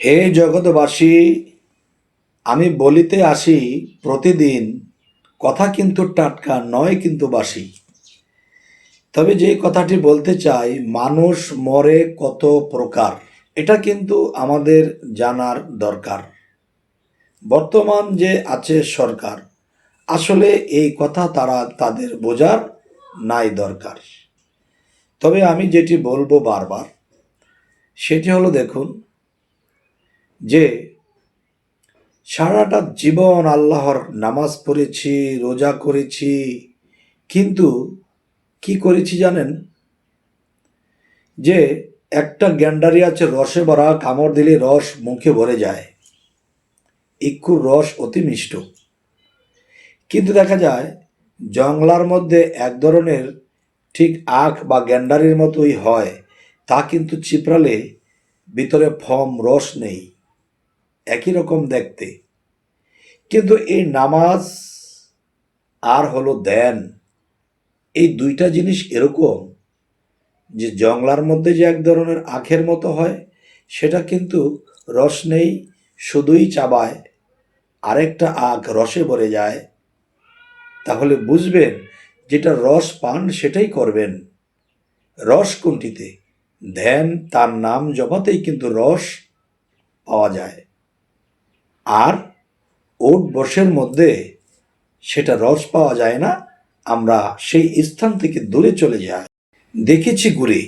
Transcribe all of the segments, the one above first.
হে জগৎবাসী, আমি বলিতে আসি প্রতিদিন, কথা কিন্তু টাটকা, নয় কিন্তু বাসি। তবে যে কথাটি বলতে চাই, মানুষ মরে কত প্রকার, এটা কিন্তু আমাদের জানার দরকার। বর্তমান যে আছে সরকার, আসলে এই কথা তারা তাদের বোঝার নাই দরকার। তবে আমি যেটি বলব বারবার, সেটি হলো দেখুন যে সারাটা জীবন আল্লাহর নামাজ পড়েছি, রোজা করেছি, কিন্তু কি করেছি জানেন? যে একটা গ্যান্ডারি আছে, রসে ভরা, কামড় দিলে রস মুখে ভরে যায়। ইক্ষুর রস অতি মিষ্ট। কিন্তু দেখা যায়, জংলার মধ্যে এক ধরনের ঠিক আখ বা গ্যান্ডারির মতোই হয়, তা কিন্তু চিপড়ালে ভিতরে ফম রস নেই। একই রকম দেখতে। কিন্তু এই নামাজ আর হলো দেন। এই দুইটা জিনিস এরকম যে জংলার মধ্যে যে এক ধরনের আখের মতো হয়, সেটা কিন্তু রস নেই, শুধুই চাবায়। আরেকটা আখ রসে ভরে যায়। তাহলে বুঝবেন যেটা রস পান সেটাই করবেন। রস কোনটিতে? ধ্যান তার নাম জপাতেই কিন্তু রস পাওয়া যায়। আর ওট বর্ষের মধ্যে সেটা রস পাওয়া যায় না, আমরা সেই স্থান থেকে দূরে চলে যাই। দেখেছি ঘুরে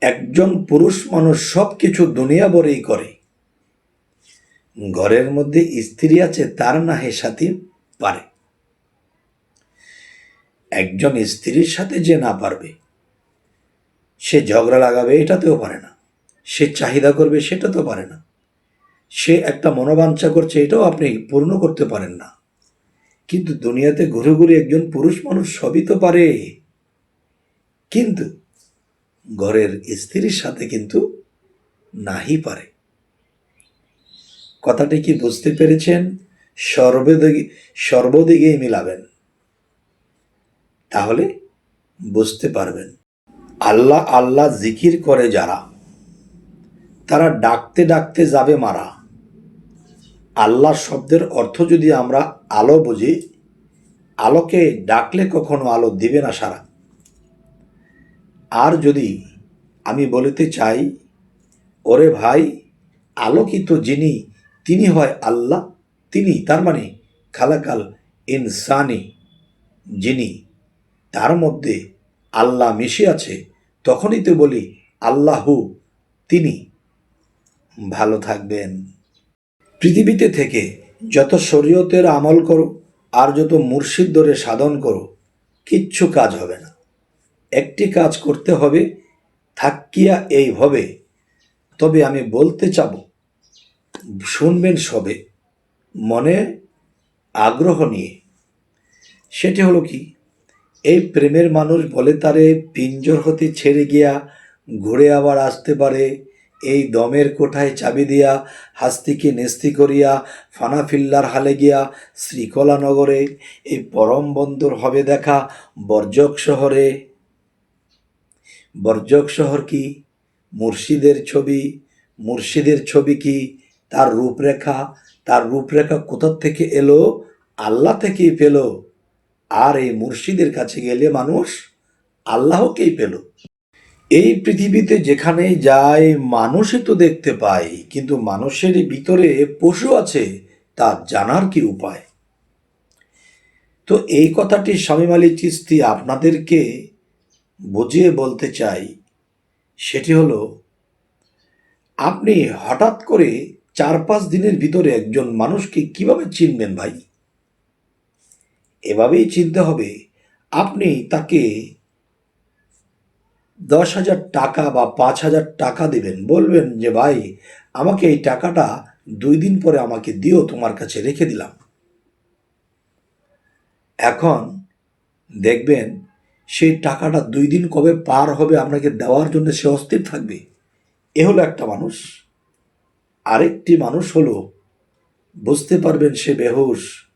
একজন পুরুষ মানুষ সব কিছু দুনিয়া বরেই করে। ঘরের মধ্যে স্ত্রী আছে, তার না হে সাথে পারে। একজন স্ত্রীর সাথে যে না পারবে, সে ঝগড়া লাগাবে, এটাতেও পারে না। সে চাহিদা করবে সেটা তো পারে না। সে একটা মনোবাঞ্ছা করছে, এটাও আপনি পূর্ণ করতে পারেন না। কিন্তু দুনিয়াতে ঘুরে ঘুরে একজন পুরুষ মানুষ সবই তো পারে। কিন্তু ঘরের স্ত্রীর সাথে কিন্তু নাহি পারে। কথাটি কি বুঝতে পেরেছেন? সর্বদিকে সর্বদিকেই মিলাবেন। তাহলে বুঝতে পারবেন। আল্লাহ আল্লাহ জিকির করে যারা, তারা ডাকতে ডাকতে যাবে মারা। আল্লাহ শব্দের অর্থ যদি আমরা আলো বুঝি, আলোকে ডাকলে কখনো আলো দিবে না সারা। আর যদি আমি বলিতে চাই, ওরে ভাই, আলোকিত যিনি, তিনি হয় আল্লাহ, তিনি তার মানে খালাকাল ইনসানি যিনি, তার মধ্যে আল্লাহ মিশে আছে, তখনই তো বলি আল্লাহু তিনি। ভালো থাকবেন। পৃথিবীতে থেকে যত শরীয়তের আমল করো আর যত মুর্শিদ ধরে সাধন করো, কিচ্ছু কাজ হবে না। একটি কাজ করতে হবে থাকিয়া এইভাবে। তবে আমি বলতে চাব, শুনবেন সবে, মনে আগ্রহ নিয়ে। সেটি হলো কি, এই প্রেমের মানুষ বলে তারে পিঞ্জর হতে ছেড়ে গিয়া ঘুরে আবার আসতে পারে এই দমের কোঠায় চাবি দিয়া হাস্তিকে নেস্তি করিয়া ফানাফিল্লার হালে গিয়া শ্রীকলা নগরে, এই পরম বন্দর হবে দেখা বর্জক শহরে। বর্জক শহর কি? মুর্শিদের ছবি। মুর্শিদের ছবি কি? তার রূপরেখা। তার রূপরেখা কোথার থেকে এলো? আল্লাহ থেকেই পেল। আর এই মুর্শিদের কাছে গেলে মানুষ আল্লাহকেই পেল। এই পৃথিবীতে যেখানে যায় মানুষই তো দেখতে পাই, কিন্তু মানুষের ভিতরে পশু আছে তা জানার কি উপায়? তো এই কথাটি স্বামী আলী চিস্তি আপনাদেরকে বুঝিয়ে বলতে চাই। সেটি হলো, আপনি হঠাৎ করে চার পাঁচ দিনের ভিতরে একজন মানুষকে কীভাবে চিনবেন ভাই? এভাবেই চিনতে হবে। আপনি তাকে দশ হাজার টাকা বা পাঁচ হাজার টাকা দেবেন। বলবেন যে, ভাই, আমাকে এই টাকাটা দুই দিন পরে আমাকে দিও, তোমার কাছে রেখে দিলাম। এখন দেখবেন সেই টাকাটা দুই দিন কবে পার হবে আপনাকে দেওয়ার জন্য সে অস্থির থাকবে। এ হলো একটা মানুষ। আরেকটি মানুষ হলো, বুঝতে পারবেন সে বেহুশ।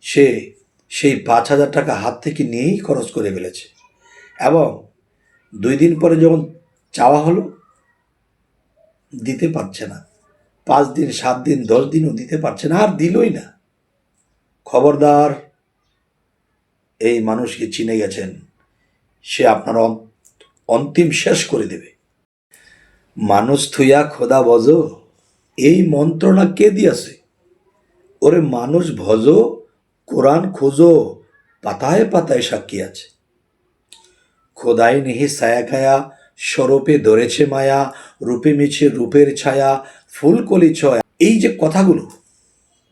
সে সেই পাঁচ হাজার টাকা হাত থেকে নিয়েই খরচ করে ফেলেছে। এবং দুই দিন পরে যখন চাওয়া হলো, দিতে পারছে না। পাঁচ দিন, সাত দিন, দশ দিনও দিতে পারছে না, আর দিলই না। খবরদার এই মানুষকে চিনে গেছেন। সে আপনার অন- অন্তিম শেষ করে দেবে। মানুষ থুইয়া খোদা বজ, এই মন্ত্রণা কে দিয়াছে? ওরে মানুষ ভজ, কোরআন খোঁজো, পাতায় পাতায় সাক্ষী আছে। খোদাই নিহি ছায়া খায়া, স্বরূপে ধরেছে মায়া, রূপে মিছে রূপের ছায়া ফুলকলি ছয়। এই যে কথাগুলো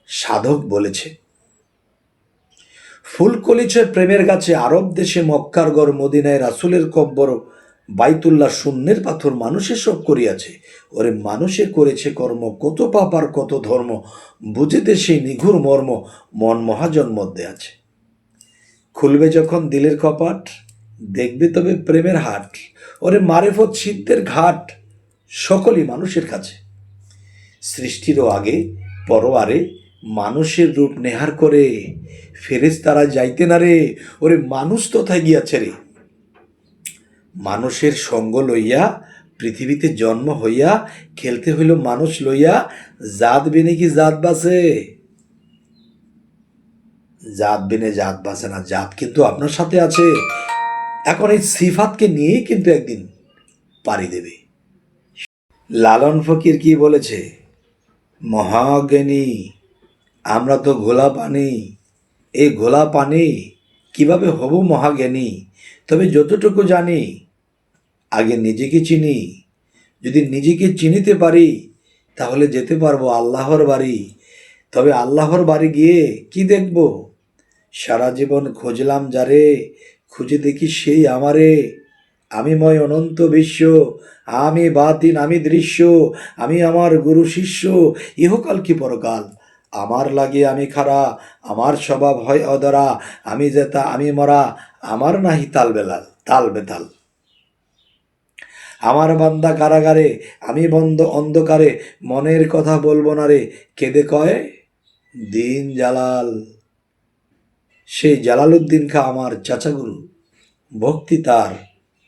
সাধক বলেছে। ফুলকলি ছয় প্রেমের গাছে, আরব দেশে মক্কার গড়, মদিনায় রাসুলের কব্বর, বাইতুল্লাহ শূন্যের পাথর মানুষে সব করিয়াছে। ওরে মানুষে করেছে কর্ম, কত পাপ আর কত ধর্ম, বুঝিতে সেই নিঘুর মর্ম মন মহাজন মধ্যে আছে। খুলবে যখন দিলের কপাট দেখবে তবে প্রেমের হাট ওরে মারেফত সিদ্ধের ঘাট সকলই মানুষের কাছে। সৃষ্টিরও আগে, পরোয়ারে মানুষের রূপ নেহার করে। ফেরেস তারা যাইতে না রে, ওরে মানুষ তথায় গিয়াছে রে। মানুষের সঙ্গ লইয়া, পৃথিবীতে জন্ম হইয়া, খেলতে হইল মানুষ লইয়া, জাত বেনে কি জাত বাসে? জাত বেনে জাত বাসে না, জাত কিন্তু আপনার সাথে আছে। এখন এই সিফাতকে নিয়েই কিন্তু একদিন পাড়ি দেবে। লালন ফকির কি বলেছে? মহাজ্ঞানী, আমরা তো ঘোলা পানি এই ঘোলা পানি কীভাবে হব মহাজ্ঞানী? তবে যতটুকু জানি, আগে নিজেকে চিনি। যদি নিজেকে চিনিতে পারি, তাহলে যেতে পারব আল্লাহর বাড়ি। তবে আল্লাহর বাড়ি গিয়ে কি দেখব? সারা জীবন খুঁজলাম যারে খুঁজে দেখি সেই আমারে। আমি ময় অনন্ত বিশ্ব, আমি বাতিন, আমি দৃশ্য, আমি আমার গুরু শিষ্য, ইহকাল কি পরকাল? আমার লাগে আমি খারা আমার স্বভাব হয় অদরা আমি জেতা আমি মরা, আমার নাহি তাল বেলাল, তাল বেতাল। আমার বান্দা কারাগারে, আমি বন্ধ অন্ধকারে, মনের কথা বলব না রে, কেঁদে কয়, দিন জালাল। সেই জালালউদ্দিন খা আমার চাচাগুরু, ভক্তি তার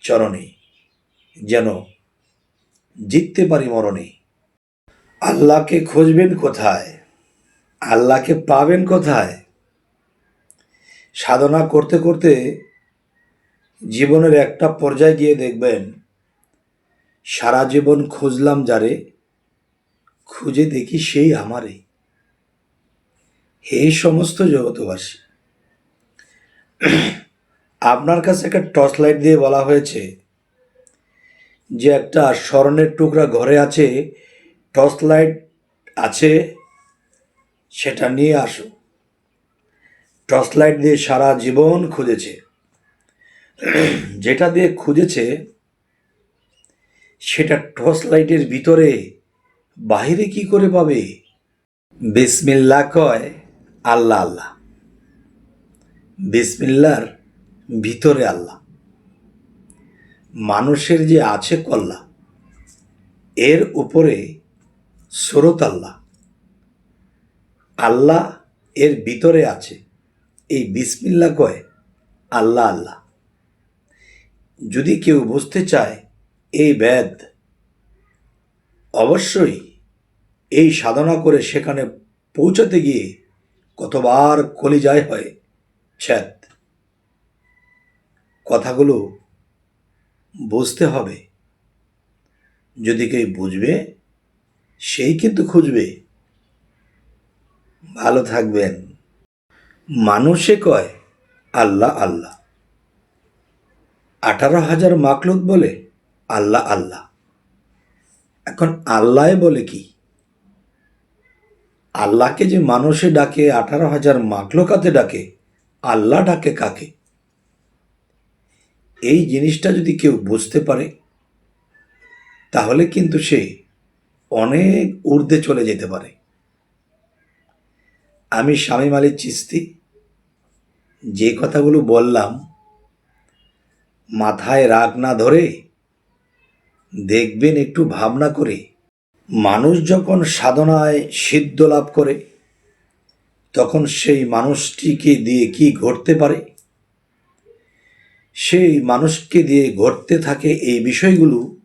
চরণে, যেন জিততে পারি মরণে। আল্লাহকে খুঁজবেন কোথায়? আল্লাহকে পাবেন কোথায়? সাধনা করতে করতে জীবনের একটা পর্যায়ে গিয়ে দেখবেন, সারা জীবন খুঁজলাম যারে, খুঁজে দেখি সেই আমারে। এই সমস্ত জগতবাসী আপনার কাছে একটা টর্চ লাইট দিয়ে বলা হয়েছে যে একটা স্মরণের টুকরা ঘরে আছে টর্চ লাইট আছে, সেটা নিয়ে আসো টর্চ লাইট দিয়ে সারা জীবন খুঁজেছে। যেটা দিয়ে খুঁজেছে, সেটা টর্চ লাইটের ভিতরে বাইরে কি করে পাবে? বিসমিল্লা কয় আল্লাহ আল্লাহ। বিসমিল্লার ভিতরে আল্লাহ। মানুষের যে আছে কল্লা, এর উপরে স্রোত আল্লাহ। আল্লাহ এর ভিতরে আছে। এই বিসমিল্লা কয়? আল্লাহ আল্লাহ। যদি কেউ বুঝতে চায় এই বেদ, অবশ্যই এই সাধনা করে সেখানে পৌঁছাতে গিয়ে কতবার কলিজায় হয় ছ্যাদ কথাগুলো বুঝতে হবে। যদি কেউ বুঝবে, সেই কিন্তু খুঁজবে। ভালো থাকবেন। মানুষে কয়, আল্লাহ আল্লাহ। আঠারো হাজার মাকলুত বলে, আল্লাহ আল্লাহ। এখন আল্লাহ বলে কি? আল্লাহকে যে মানুষে ডাকে, আঠারো হাজার মাকলকাতে ডাকে আল্লাহ ডাকে কাকে? এই জিনিসটা যদি কেউ বুঝতে পারে, তাহলে কিন্তু সে অনেক ঊর্ধ্বে চলে যেতে পারে। আমি স্বামী মালিক চিস্তি, যে কথাগুলো বললাম, মাথায় রাগ না ধরে দেখবেন একটু ভাবনা করে, মানুষ যখন সাধনায় সিদ্ধ লাভ করে তখন সেই মানুষটিকে দিয়ে কি ঘটতে পারে? সেই মানুষকে দিয়ে ঘটতে থাকে এই বিষয়গুলো,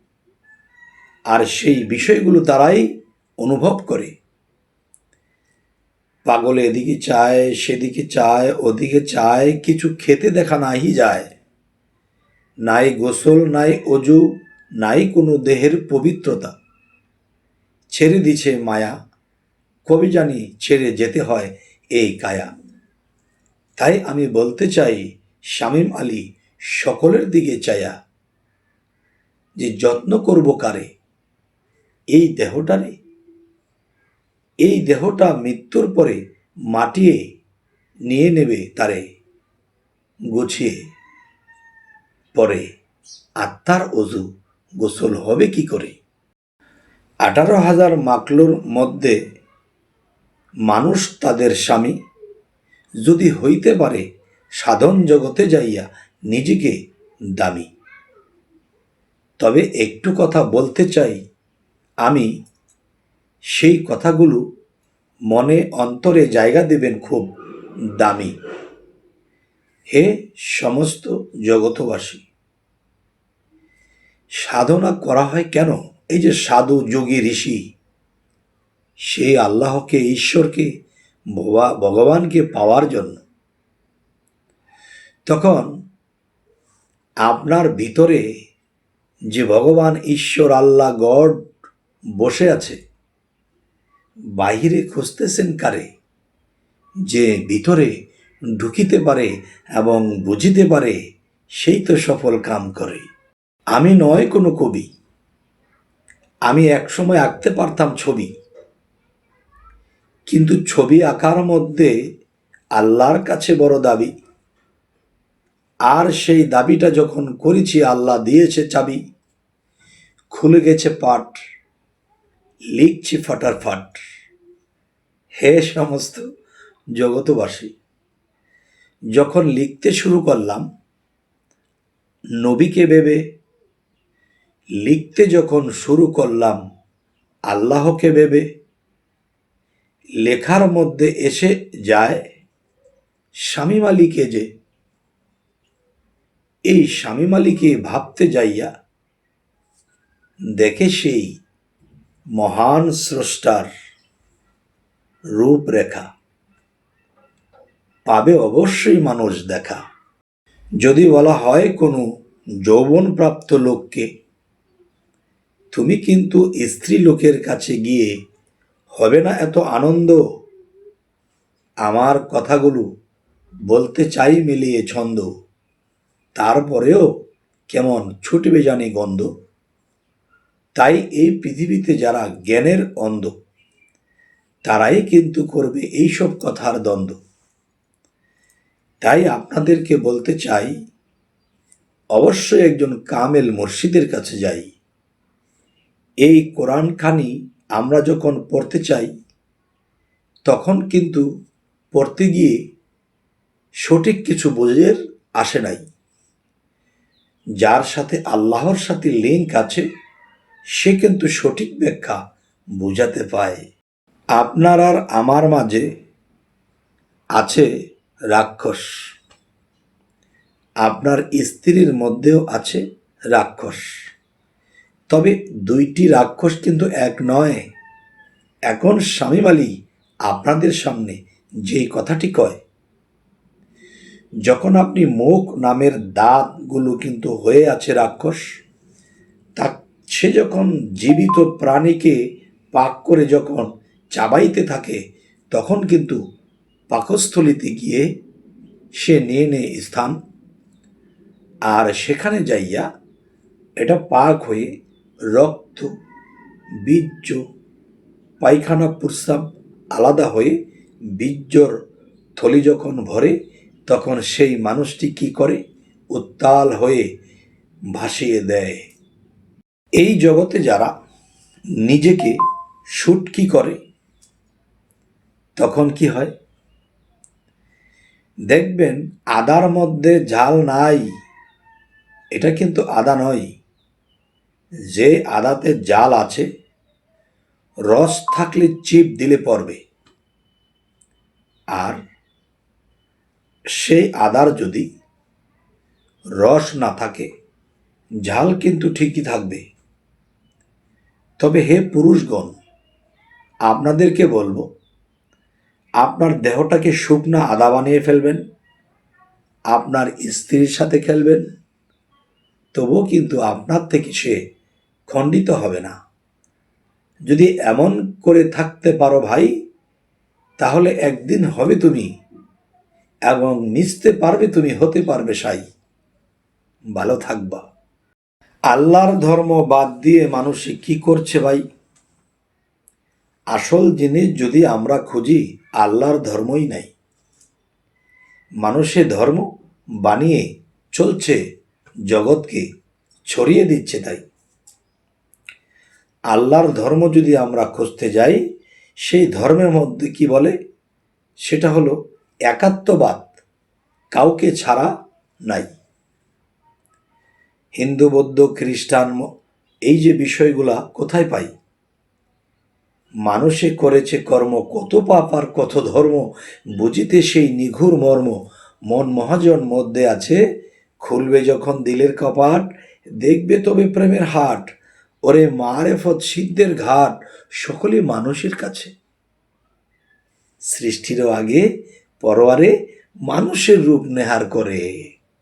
আর সেই বিষয়গুলো তারাই অনুভব করে। পাগল এদিকে চায়, সেদিকে চায়, ওদিকে চায়, কিছু খেতে দেখা নাই যায়। নাই গোসল, নাই অজু, নাই কোনো দেহের পবিত্রতা। ছেড়ে দিছে মায়া। কবি জানি ছেড়ে যেতে হয়। এই কায়া। তাই আমি বলতে চাই, শামীম আলী সকলের দিকে চায়া যে যত্ন করব কারে? এই দেহটারে? এই দেহটা মৃত্যুর পরে মাটিয়ে নিয়ে নেবে তারে, গুছিয়ে। পরে আত্মার অজু গোসল হবে কি করে? আঠারো হাজার মাকলুর মধ্যে মানুষ তাদের স্বামী। যদি হইতে পারে, সাধন জগতে যাইয়া নিজেকে দামি। তবে একটু কথা বলতে চাই। আমি সেই কথাগুলো মনে অন্তরে জায়গা দেবেন খুব দামি। হে সমস্ত জগতবাসী সাধনা করা হয় কেন? এই যে সাধু, যোগী, ঋষি সেই আল্লাহকে, ঈশ্বরকে ভগবানকে পাওয়ার জন্য। তখন আপনার ভিতরে যে ভগবান, ঈশ্বর, আল্লাহ, গড বসে আছে, বাহিরে খুঁজতেছেন কারে? যে ভিতরে ঢুকিতে পারে এবং বুঝিতে পারে, সেই তো সফল কাম করে। আমি নয় কোনো কবি। আমি একসময় আঁকতে পারতাম ছবি। কিন্তু ছবি আঁকার মধ্যে আল্লাহর কাছে বড় দাবি। আর সেই দাবিটা যখন করেছি, আল্লাহ দিয়েছে চাবি, খুলে গেছে পাট লিখছি ফাটারফাট হে সমস্ত জগতবাসী যখন লিখতে শুরু করলাম, নবীকে ভেবে লিখতে যখন শুরু করলাম, আল্লাহকে ভেবে লেখার মধ্যে এসে যায় স্বামী মালিকে যে, এই স্বামী মালিকে ভাবতে যাইয়া দেখে সেই মহান স্রষ্টার রূপরেখা। পাবে অবশ্যই মানুষ দেখা। যদি বলা হয় কোনো যৌবনপ্রাপ্ত লোককে, তুমি কিন্তু স্ত্রী লোকের কাছে গিয়ে হবে না এত আনন্দ? আমার কথাগুলো বলতে চাই মিলিয়ে ছন্দ। তারপরেও কেমন ছুটবে জানি গন্ধ। তাই এই পৃথিবীতে যারা জ্ঞানের অন্ধ, তারাই কিন্তু করবে এইসব কথার দ্বন্দ্ব। তাই আপনাদেরকে বলতে চাই, অবশ্যই একজন কামেল মসজিদের কাছে যাই। এই কোরআনখানি আমরা যখন পড়তে চাই, তখন কিন্তু পড়তে গিয়ে সঠিক কিছু বোঝের আসে নাই। যার সাথে আল্লাহর সাথে লিঙ্ক আছে, সে কিন্তু সঠিক ব্যাখ্যা বোঝাতে পায়। আপনার আর আমার মাঝে আছে রাক্ষস। আপনার স্ত্রীর মধ্যেও আছে রাক্ষস। তবে দুইটি রাক্ষস কিন্তু এক নয়। এখন স্বামী মালি আপনাদের সামনে যেই কথাটি কয়। যখন আপনি মুখ নামের দাঁতগুলো কিন্তু হয়ে আছে রাক্ষস, তা সে যখন জীবিত প্রাণীকে পাক করে যখন চাবাইতে থাকে, তখন কিন্তু পাকস্থলিতে গিয়ে সে নিয়ে নেয় স্থান। আর সেখানে যাইয়া এটা পাক হয়ে রক্ত, বীর্য, পায়খানা প্রস্রাব আলাদা হয়ে বীর্যর থলি যখন ভরে, তখন সেই মানুষটি কি করে? উত্তাল হয়ে ভাসিয়ে দেয়। এই জগতে যারা নিজেকে শুটকি করে, তখন কি হয়? দেখবেন আদার মধ্যে ঝাল নাই। এটা কিন্তু আদা নয়। যে আদাতে জাল আছে, রস থাকলে চিপ দিলে পড়বে। আর সেই আদার যদি রস না থাকে, ঝাল কিন্তু ঠিকই থাকবে। তবে হে পুরুষগণ, আপনাদেরকে বলব, আপনার দেহটাকে শুকনা আদা বানিয়ে ফেলবেন, আপনার স্ত্রীর সাথে খেলবেন, তবুও কিন্তু আপনার থেকে সে খণ্ডিত হবে না। যদি এমন করে থাকতে পারো ভাই, তাহলে একদিন হবে তুমি এবং মিশতে পারবে তুমি, হতে পারবে সাই। ভালো থাকবা। আল্লাহর ধর্ম বাদ দিয়ে মানুষ কি করছে ভাই? আসল জিনিস যদি আমরা খুঁজি, আল্লাহর ধর্মই নাই। মানুষে ধর্ম বানিয়ে চলছে, জগৎকে ছড়িয়ে দিচ্ছে তাই। আল্লাহর ধর্ম যদি আমরা খুঁজতে যাই, সেই ধর্মের মধ্যে কি বলে? সেটা হলো একাত্মবাদ, কাউকে ছাড়া নাই। হিন্দু, বৌদ্ধ, খ্রিস্টান এই যে বিষয়গুলা কোথায় পাই? মানুষে করেছে কর্ম, কত পাপ আর কত ধর্ম, বুঝিতে সেই নিঘুর মর্ম, মন মহাজন মধ্যে আছে, খুলবে যখন দিলের কপাট, দেখবে তবে প্রেমের হাট। ওরে মারেফত সিদ্ধের ঘাট সকলে মানুষের কাছে। সৃষ্টিরও আগে পরোয়ারে মানুষের রূপ নেহার করে।